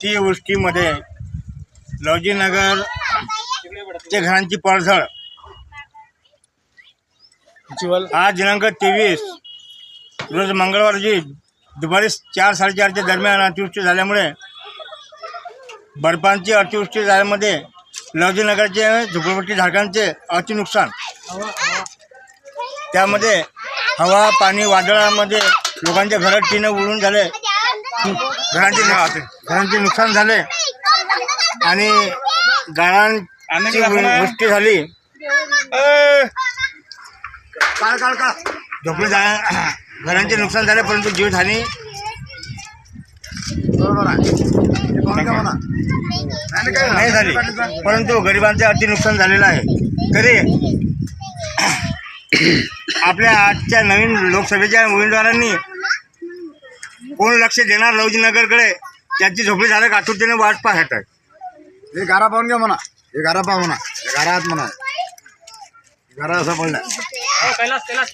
अतिवृष्टीमध्ये लवजीनगर चे घरांची पडझड. आज दिनांक तेवीस. रोज मंगळवार रोजी दुपारी चार साडेचारच्या दरम्यान अतिवृष्टी झाल्यामुळे बर्फांची अतिवृष्टी झाल्यामध्ये लवजीनगरचे झोपडपट्टी धारकांचे अति नुकसान. त्यामध्ये हवा पाणी वादळामध्ये लोकांच्या घरात टीनं उडून झाले. घरांचे घरांचे नुकसान झाले. आणि गाळांची वृष्टी झाली. झोपडी जा घरांचे नुकसान झाले परंतु जीवहानी नाही झाली. परंतु गरिबांचे अति नुकसान झालेलं आहे. तरी आपल्या आजच्या नवीन लोकसभेच्या उमेदवारांनी कोण लक्ष देणार लवजीनगरकडे त्याची झोपडी झालं आतुरतेने वाट पाहत आहे. हे गारा पाहून घ्या म्हणा. हे गारा पाहा म्हणा. गारा आत म्हणा. गारा असा पडला. कैलास कैलास